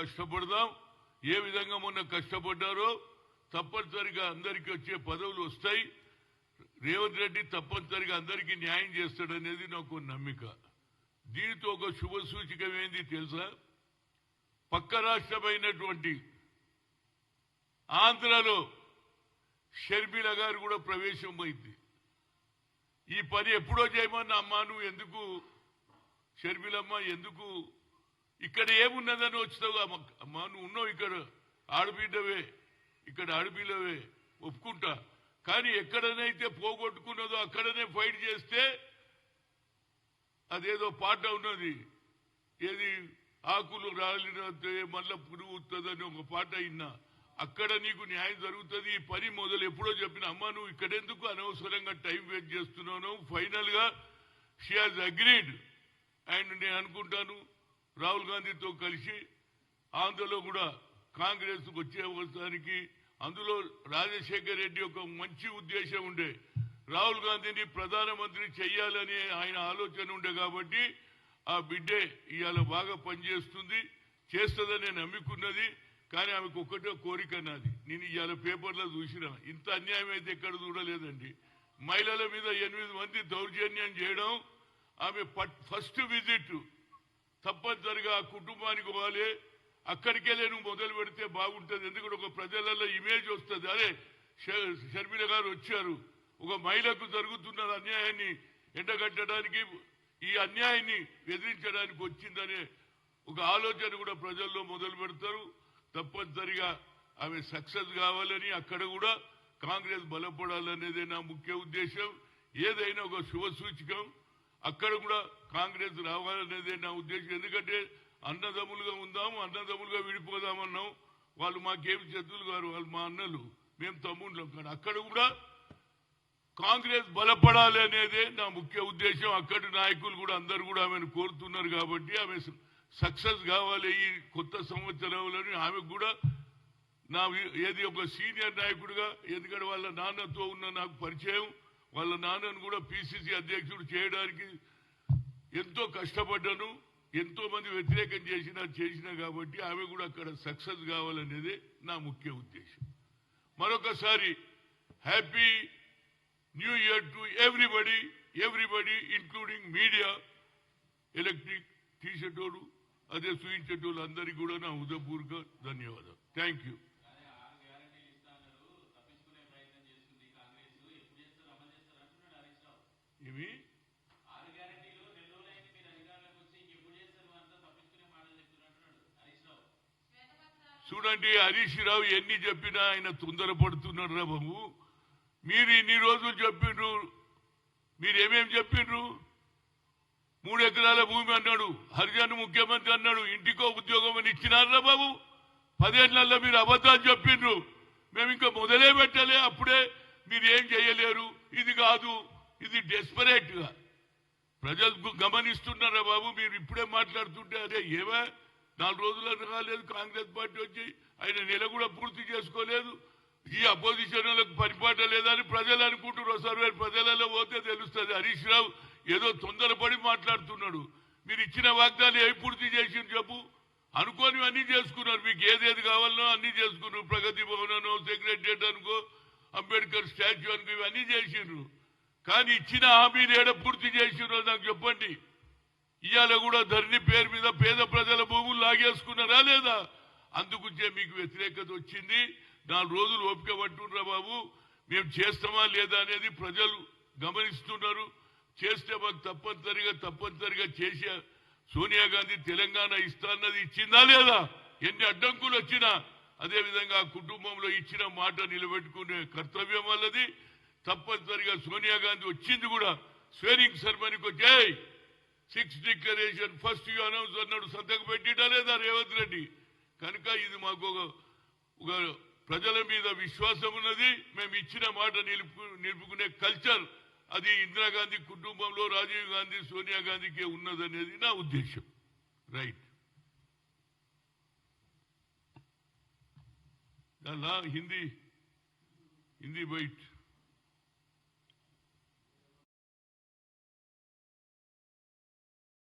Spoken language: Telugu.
కష్టపడదాం. ఏ విధంగా మొన్న కష్టపడ్డారో తప్పనిసరిగా అందరికీ వచ్చే పదవులు వస్తాయి. రేవంత్ రెడ్డి తప్పనిసరిగా అందరికీ న్యాయం చేస్తాడనేది నాకు నమ్మిక. దీనితో ఒక శుభ సూచికం ఏంది తెలుసా? పక్క రాష్ట్రమైనటువంటి ఆంధ్రలో షర్మిల గారు కూడా ప్రవేశం అయింది ఈ పని ఎప్పుడో చేయమన్నా అమ్మా నువ్వు ఎందుకు? షర్మిలమ్మ ఎందుకు ఇక్కడ ఏమున్నదని వచ్చావు అమ్మ- అమ్మా నువ్వు ఉన్నావు ఇక్కడ. ఆడబిడ్డవే. ఇక్కడ ఆడపిల్లవే. ఒప్పుకుంటా. కానీ ఎక్కడనైతే పోగొట్టుకున్నదో అక్కడనే ఫైట్ చేస్తే అదేదో పాట ఉన్నది. ఏది? ఆకులు రాలినంతే మళ్ళీ పురుగు వస్తుందని ఒక పాట అయినా అక్కడ నీకు న్యాయం జరుగుతుంది. ఈ పని మొదలు ఎప్పుడో చెప్పిన అమ్మ నువ్వు ఇక్కడెందుకు అనవసరంగా టైం వేస్ట్ చేస్తున్నావు ఫైనల్గా షీ హాజ్ అగ్రీడ్. అండ్ నేను అనుకుంటాను రాహుల్ గాంధీతో కలిసి ఆంధ్రలో కూడా కాంగ్రెస్ వచ్చే అవసరానికి అందులో రాజశేఖర్ రెడ్డి ఒక మంచి ఉద్దేశం ఉండే. రాహుల్ గాంధీని ప్రధానమంత్రి చెయ్యాలని ఆయన ఆలోచన ఉండే కాబట్టి ఆ బిడ్డే ఇవాళ బాగా పనిచేస్తుంది చేస్తుందని నమ్ముకున్నది కానీ ఆమెకు ఒక్కటే కోరిక నాది. నేను ఇవాళ పేపర్లో చూసిన ఇంత అన్యాయం అయితే ఎక్కడ చూడలేదండి. మహిళల మీద ఎనిమిది మంది దౌర్జన్యం చేయడం ఆమె ఫస్ట్ విజిట్ తప్పనిసరిగా ఆ కుటుంబానికి పోవాలి. అక్కడికెళ్ళే నువ్వు మొదలు పెడితే బాగుంటుంది. ఎందుకంటే ఒక ప్రజలలో ఇమేజ్ వస్తుంది. అరే ష- షర్మిల గారు వచ్చారు. ఒక మహిళకు జరుగుతున్న అన్యాయాన్ని ఎండగట్టడానికి ఈ అన్యాయాన్ని ఎదిరించడానికి వచ్చిందనే ఒక ఆలోచన కూడా ప్రజల్లో మొదలు పెడతారు. తప్పనిసరిగా ఆమె సక్సెస్ కావాలని అక్కడ కూడా కాంగ్రెస్ బలపడాలనేదే నా ముఖ్య ఉద్దేశం. ఏదైనా ఒక శుభ సూచకం అక్కడ కూడా కాంగ్రెస్ రావాలనేదే నా ఉద్దేశం. ఎందుకంటే అన్నదమ్ములుగా ఉందాము అన్నదమ్ములుగా విడిపోదామన్నాం. వాళ్ళు మాకేమి శత్రులు గారు వాళ్ళు మా అన్నలు. మేము తమ్ముళ్ళం కానీ అక్కడ కూడా కాంగ్రెస్ బలపడాలి అనేదే నా ముఖ్య ఉద్దేశం. అక్కడి నాయకులు కూడా అందరు కూడా ఆమెను కోరుతున్నారు కాబట్టి ఆమె సక్సెస్ కావాలి ఈ కొత్త సంవత్సరంలోని. ఆమెకు కూడా నా ఏది ఒక సీనియర్ నాయకుడిగా ఎందుకంటే వాళ్ళ నాన్నతో ఉన్న నాకు పరిచయం. వాళ్ళ నాన్నను కూడా పిసిసి అధ్యక్షుడు చేయడానికి ఎంతో కష్టపడ్డాను ఎంతో మంది వ్యతిరేకం చేసినా చేసినా కాబట్టి ఆమె కూడా అక్కడ సక్సెస్ కావాలనేదే నా ముఖ్య ఉద్దేశం. మరొకసారి happy new year to everybody everybody including media electric తీసేటోడు అదే చూయించేటోళ్ళు అందరికీ కూడా నా హృదయపూర్వక ధన్యవాదాలు. Thank you. ఇవి చూడండి హరీష్ రావు ఎన్ని చెప్పినా ఆయన తొందరపడుతున్నాడు రా బాబు. మీరు ఇన్ని రోజులు చెప్పిండ్రు మీరు ఏమేం చెప్పిండ్రు మూడు ఎకరాల భూమి అన్నాడు హరిజన్ ముఖ్యమంత్రి అన్నాడు ఇంటికో ఉద్యోగం అని ఇచ్చినారా బాబు. పదేళ్ళలో మీరు అబద్ధాలు చెప్పిండ్రు మేము ఇంకా మొదలే పెట్టలే అప్పుడే మీరు ఏం చేయలేరు. ఇది కాదు. ఇది డెస్పరేట్గా గమనిస్తున్నారా బాబు? మీరు ఇప్పుడే మాట్లాడుతుంటే అదే ఏవా నాలుగు రోజులు రాలేదు కాంగ్రెస్ పార్టీ వచ్చి ఆయన నెల కూడా పూర్తి చేసుకోలేదు. ఈ అపోజిషన్ వాళ్ళకి పరిపాట లేదని ప్రజలు అనుకుంటున్నారు. సర్వే ప్రజలలో పోతే తెలుస్తుంది. హరీష్ రావు ఏదో తొందరపడి మాట్లాడుతున్నాడు. మీరు ఇచ్చిన వాగ్దానం ఏవి పూర్తి చేసిన చెప్పు. అనుకోని అన్ని చేసుకున్నారు. మీకు ఏదేది కావాలనో అన్ని చేసుకున్నారు. ప్రగతి భవన్ అనో సెక్రటరియట్ అనుకో అంబేద్కర్ స్టాచ్యూ అనుకో ఇవన్నీ చేసిండ్రు. కానీ ఇచ్చిన హామీని ఏడ పూర్తి చేసిండ్రో నాకు చెప్పండి. ఇవాళ కూడా ధరణి పేరు మీద పేద ప్రజల భూములు లాగేసుకున్నారా లేదా? అందుకుంచే మీకు వ్యతిరేకత వచ్చింది. నాలుగు రోజులు ఓపిక పట్టుండ్రా బాబు. మేము చేస్తామా లేదా అనేది ప్రజలు గమనిస్తున్నారు. చేస్తే మాకు తప్పనిసరిగా తప్పనిసరిగా చేసే సోనియా గాంధీ తెలంగాణ ఇస్తాన్నది ఇచ్చిందా లేదా? ఎన్ని అడ్డంకులు వచ్చినా అదేవిధంగా ఆ కుటుంబంలో ఇచ్చిన మాట నిలబెట్టుకునే కర్తవ్యం వల్లది తప్పనిసరిగా సోనియా గాంధీ వచ్చింది కూడా. స్వేరింగ్ సెరమనీకి వచ్చాయి six declaration first you announce అన్నాడు సంతకు పెట్టిటా లేదా రేవంత్ రెడ్డి? కనుక ఇది మాకు ఒక ప్రజల మీద విశ్వాసం ఉన్నది. మేము ఇచ్చిన మాట నిలుపు నిలుపుకునే కల్చర్ అది ఇందిరాగాంధీ కుటుంబంలో రాజీవ్ గాంధీ సోనియా గాంధీకే ఉన్నదనేది నా ఉద్దేశం. రైట్. హిందీ హిందీ బైట్.